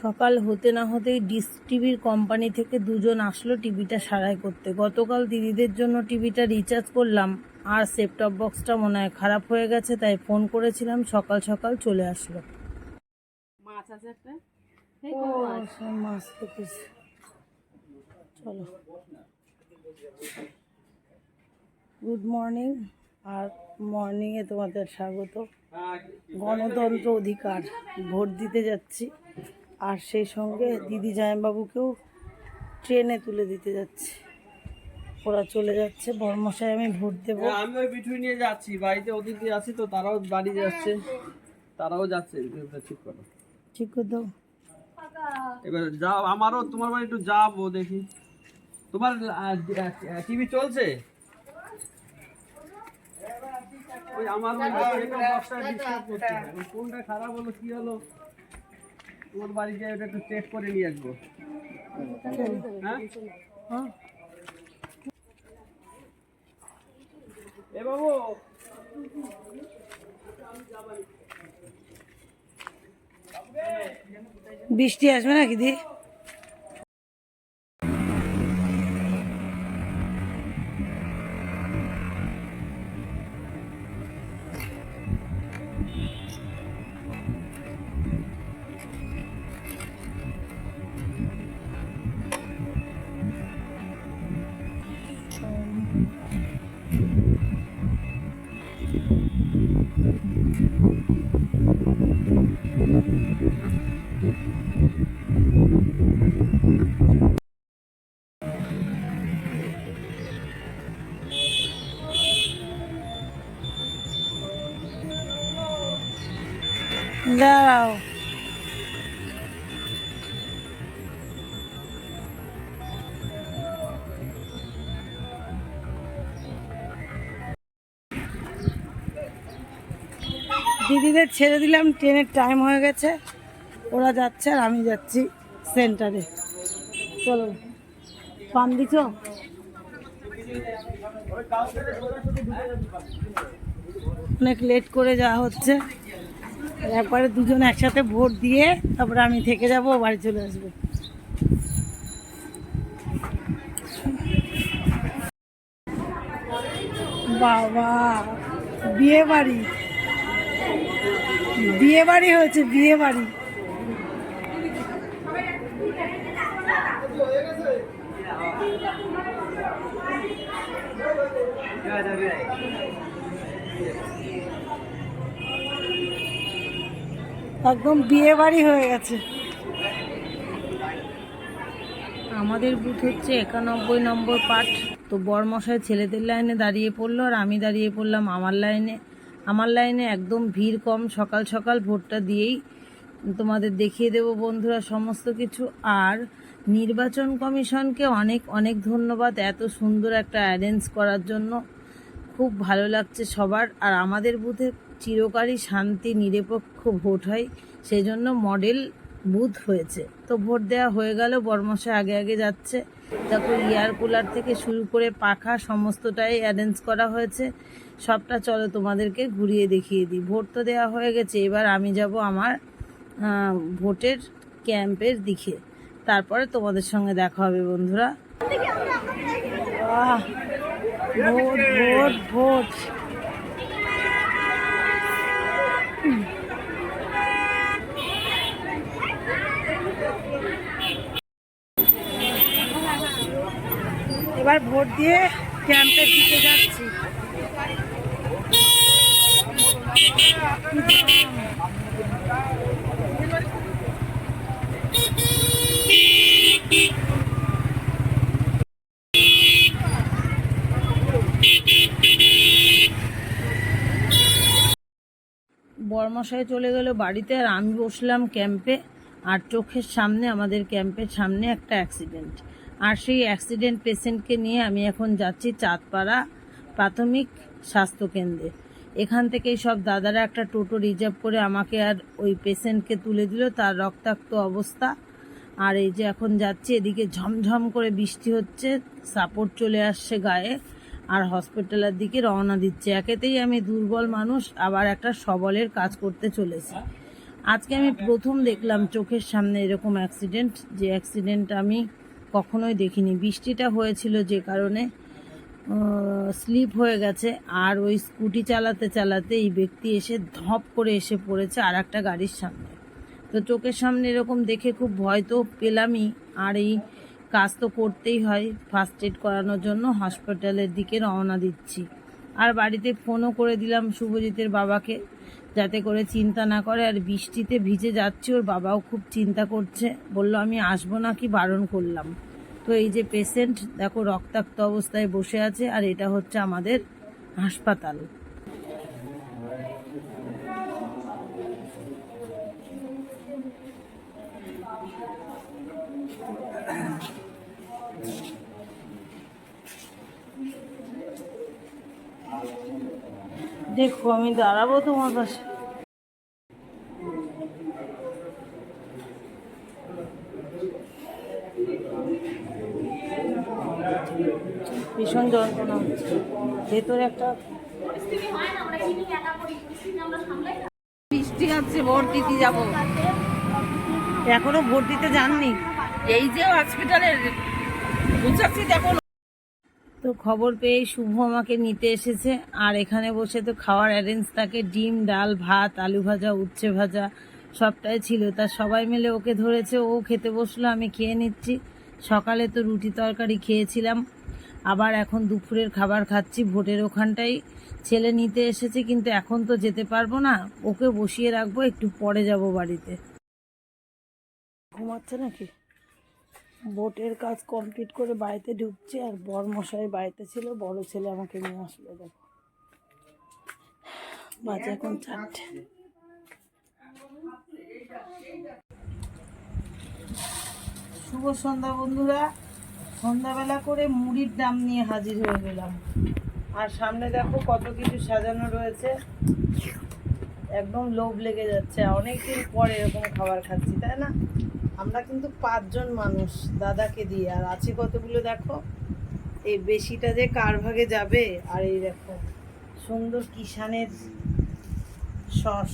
সকাল হতে না হতেই ডিস টিভির কোম্পানি থেকে দুজন আসলো টিভিটা সারাই করতে। গতকাল দিদিদের জন্য টিভিটা রিচার্জ করলাম আর সেপটপ বক্সটা মনে হয় খারাপ হয়ে গেছে তাই ফোন করেছিলাম সকাল সকাল চলে আসলো। মাছ আছে একটা? মাছ? চলো। গুড মর্নিং আর মর্নিংয়ে তোমাদের স্বাগত। গণতন্ত্র অধিকার ভোট দিতে যাচ্ছি। আর সেই সঙ্গে দিদি জামাইবাবুকেও ট্রেনে তুলে দিতে যাচ্ছে। ওরা চলে যাচ্ছে। বর্মশাই আমি ভোট দেবো। হ্যাঁ, আমি ওই পিঠুই নিয়ে যাচ্ছি। বাড়িতে অতিথি আছি তো তারাও বাড়ি যাচ্ছে। তারাও যাচ্ছে ঠিক করো ঠিক করে দাও এবার যাও আমারও তোমার বাড়ি একটু যাব দেখি। তোমার টিভি চলছে? ওই আমার কোনটা খারাপ হলো কি হলো? তোমার বাড়ি যাই ওটা একটু চেক করে নিয়ে আসব। হ্যাঁ? এ বাবু। বৃষ্টি আসবে নাকি, দি? দাঁড়াও। দিদিদের ছেড়ে দিলাম, ট্রেনের টাইম হয়ে গেছে। ওরা যাচ্ছে আর আমি যাচ্ছি সেন্টারে চলো পাম দিছ? অনেক লেট করে যাওয়া হচ্ছে। একবারে দুজন একসাথে ভোট দিয়ে তারপরে আমি থেকে যাব বাড়ি চলে আসব। বাবা বিয়ে বাড়ি বিয়ে বাড়ি হয়েছে বিয়ে বাড়ি একদম বিয়ে বাড়ি হয়ে গেছে। আমাদের বুথ হচ্ছে একানব্বই নম্বর পার্ট। তো বরমশাই ছেলেদের লাইনে দাঁড়িয়ে পড়ল আর আমি দাঁড়িয়ে পড়লাম আমার লাইনে। আমার লাইনে একদম ভিড় কম, সকাল সকাল ভোটটা দিয়েই তোমাদের দেখিয়ে দেব বন্ধুরা সমস্ত কিছু। আর নির্বাচন কমিশনকে অনেক অনেক ধন্যবাদ এত সুন্দর একটা অ্যারেঞ্জ করার জন্য। খুব ভালো লাগছে সবার। আর আমাদের বুথে চিরকালই শান্তি নিরপেক্ষ ভোট হয়। সেই জন্য মডেল বুথ হয়েছে। তো ভোট দেওয়া হয়ে গেল বর্মশা আগে আগে যাচ্ছে। তারপর এয়ার কুলার থেকে শুরু করে পাখা সমস্তটাই অ্যারেঞ্জ করা হয়েছে। সবটা চলো তোমাদেরকে ঘুরিয়ে দেখিয়ে দিই। ভোট তো দেওয়া হয়ে গেছে এবার আমি যাব আমার ভোটের ক্যাম্পের দিকে। তারপরে তোমাদের সঙ্গে দেখা হবে বন্ধুরা। Vote vote vote. এবার ভোট দিয়ে ক্যাম্পের দিকে যাচ্ছি। বর্মশাই চলে গেল। বাড়িতে আর আমি বসলাম ক্যাম্পে আর চোখের সামনে, আমাদের ক্যাম্পের সামনে একটা অ্যাক্সিডেন্ট আর সেই অ্যাক্সিডেন্ট পেশেন্টকে নিয়ে আমি এখন যাচ্ছি চাঁদপাড়া প্রাথমিক স্বাস্থ্যকেন্দ্রে এখান থেকেই সব দাদারা একটা টোটো রিজার্ভ করে আমাকে আর ওই পেশেন্টকে তুলে দিল। তার রক্তাক্ত অবস্থা। আর এই যে এখন যাচ্ছি, এদিকে ঝমঝম করে বৃষ্টি হচ্ছে। সাপোর্ট চলে আসছে গায়ে। আর হসপিটালের দিকে রওনা দিচ্ছে। একেতেই আমি দুর্বল মানুষ, আবার একটা সবলের কাজ করতে চলেছি। আজকে আমি প্রথম দেখলাম চোখের সামনে এরকম অ্যাক্সিডেন্ট যে অ্যাক্সিডেন্ট আমি কখনোই দেখিনি। বৃষ্টিটা হয়েছিল যে কারণে স্লিপ হয়ে গেছে, আর ওই স্কুটি চালাতে চালাতে এই ব্যক্তি এসে ধপ করে এসে পড়েছে আর একটা গাড়ির সামনে। তো চোখের সামনে এরকম দেখে খুব ভয় তো পেলামই, আর এই কাজ তো করতেই হয় ফার্স্ট এড করানোর জন্য হসপিটালের দিকে রওনা দিচ্ছি। আর বাড়িতে ফোনও করে দিলাম শুভজিতের বাবাকে, যাতে করে চিন্তা না করে আর বৃষ্টিতে ভিজে যাচ্ছি, ওর বাবাও খুব চিন্তা করছে। বলল, আমি আসব না কি বারণ করলাম? তো এই যে পেশেন্ট দেখো রক্তাক্ত অবস্থায় বসে আছে, আর এটা হচ্ছে আমাদের হাসপাতাল। দেখো আমি দাঁড়াবো তোমার পাশে। ভীষণ যন্ত্রণা হচ্ছে। ভেতরে একটা বৃষ্টি আছে ভোট দিতে যাব। এখনও ভোট দিতে যাননি? এই যে হসপিটালের বুঝাচ্ছি দেখো। তো খবর পেয়ে শুভ আমাকে নিতে এসেছে। আর এখানে বসে তো খাওয়ার অ্যারেঞ্জ থাকে। ডিম, ডাল, ভাত, আলু ভাজা, উচ্ছে ভাজা সবটাই ছিল। তা সবাই মিলে ওকে ধরেছে। ও খেতে বসল, আমি খেয়ে নিচ্ছি। সকালে তো রুটি তরকারি খেয়েছিলাম। আবার এখন দুপুরের খাবার খাচ্ছি ভোটের ওখানটাই। ছেলে নিতে এসেছে, কিন্তু এখন তো যেতে পারব না। ওকে বসিয়ে রাখব, একটু পরে যাব বাড়িতে। ঘুমাচ্ছে নাকি? বোটের কাজ কমপ্লিট করে বাড়িতে ঢুকছে আর বর মশাই বাড়িতে ছিল, বড় ছেলে আমাকে নিয়ে আসলো, দেখো। বাজে এখন চারটে। শুভ সন্ধ্যা বন্ধুরা। সন্ধ্যাবেলা করে মুড়ির দাম নিয়ে হাজির হয়ে গেলাম। আর সামনে দেখো কত কিছু সাজানো রয়েছে। একদম লোভ লেগে যাচ্ছে। অনেকদিন পরে এরকম খাবার খাচ্ছি, তাই না? আমরা কিন্তু পাঁচজন মানুষ দাদাকে দিয়ে। আর আছে কতগুলো দেখো? এই বেশিটা যে কার ভাগে যাবে? আর এই দেখো, সুন্দর কিষানের সস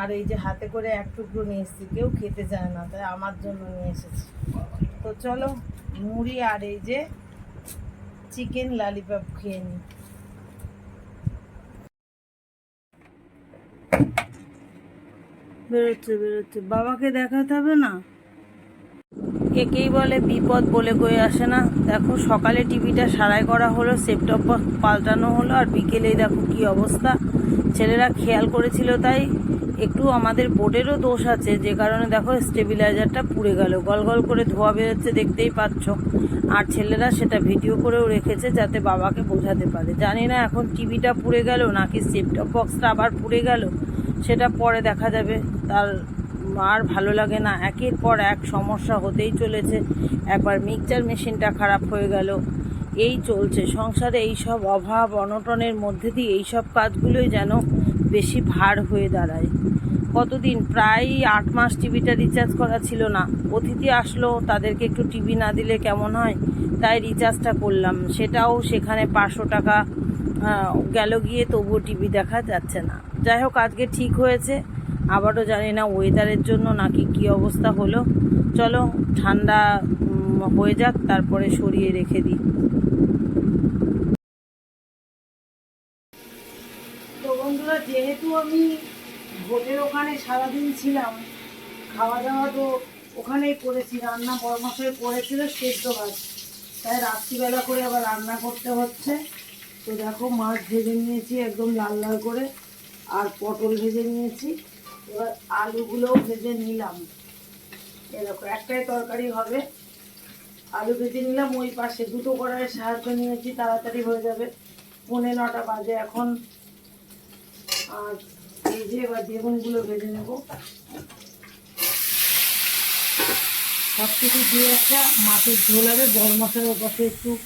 আর এই যে হাতে করে এক টুকরো নিয়ে এসেছি, কেউ খেতে চায় না, তাই আমার জন্য নিয়ে এসেছি। তো চলো, মুড়ি আর এই যে চিকেন লালিপপ খেয়ে নিই। বেরোচ্ছে বেরোচ্ছে। বাবাকে দেখাতে হবে না? একেই বলে, বিপদ বলে কয়ে আসে না। দেখো, সকালে টিভিটা সারাই করা হলো, সেপটপ পাল্টানো হলো, আর বিকেলেই দেখো কি অবস্থা। ছেলেরা খেয়াল করেছিল তাই। একটু আমাদের বোর্ডেরও দোষ আছে, যে কারণে দেখো স্টেবিলাইজারটা পুড়ে গেল। গল গল করে ধোয়া বেরোচ্ছে, দেখতেই পাচ্ছ। আর ছেলেরা সেটা ভিডিও করেও রেখেছে যাতে বাবাকে বোঝাতে পারে। জানি না এখন টিভিটা পুড়ে গেল, নাকি সেপটপ বক্সটা আবার পুড়ে গেল। সেটা পরে দেখা যাবে। তার আর ভালো লাগে না। একের পর এক সমস্যা হতেই চলেছে। একবার মিক্সচার মেশিনটা খারাপ হয়ে গেল। এই চলছে। সংসারে এই সব অভাব, অনটনের মধ্যে দিয়ে এই সব কাজগুলোই যেন বেশি ভার হয়ে দাঁড়ায়। কতদিন? প্রায় আট মাস টিভিটা রিচার্জ করা ছিল না। অতিথি আসলো, তাদেরকে একটু টিভি না দিলে কেমন হয়? তাই রিচার্জটা করলাম। সেটাও সেখানে পাঁচশো টাকা গেল গিয়ে তবুও টিভি দেখা যাচ্ছে না। যাই হোক, আজকে ঠিক হয়েছে। আবারও জানি না ওয়েদারের জন্য নাকি কি অবস্থা হলো। চলো, ঠান্ডা হয়ে যাক, তারপরে সরিয়ে রেখে দিই। বন্ধুরা, যেহেতু আমি ভোটের ওখানে সারাদিন ছিলাম খাওয়া দাওয়া তো ওখানেই করেছি, রান্না বরমাসে করেছিল সেদ্ধ ভাত। তাই রাত্রিবেলা করে আবার রান্না করতে হচ্ছে। তো দেখো, মাছ ভেজে নিয়েছি একদম লাল লাল করে। আর পটল ভেজে নিয়েছি। এবার আলুগুলোও ভেজে নিলাম। এরকম একটাই তরকারি হবে। আলু ভেজে নিলাম, ওই পাশে দুটো কড়াইয়ের সাহায্য নিয়েছি, তাড়াতাড়ি হয়ে যাবে। পৌনে নটা বাজে এখন। আর যে এবার বেগুনগুলো ভেজে নেব। সব কিছু দিয়ে একটা মাছের ঝোল হবে। গরম মশলার পাশে একটু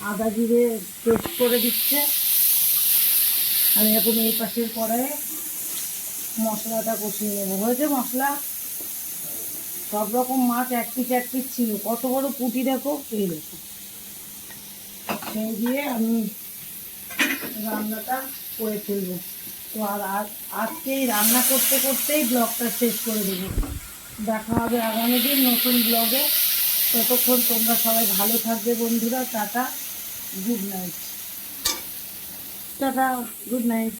আদা জিরে পেস্ট করে দিচ্ছে। আর এখন এই পাশের কড়াইয়ে মশলাটা কষিয়ে নেব। হয়েছে মশলা? সব রকম মাছ এক পিস এক পিস ছিল। কত বড় পুঁটি দেখো? এই দেখো। সেই দিয়ে আমি রান্নাটা করে ফেলব। তো আর আজ- আজকেই রান্না করতে করতেই ব্লগটা শেষ করে দেবো। দেখা হবে আগামী দিন নতুন ব্লগে। ততক্ষণ তোমরা সবাই ভালো থাকবে বন্ধুরা। Tata. Good night. Tata good night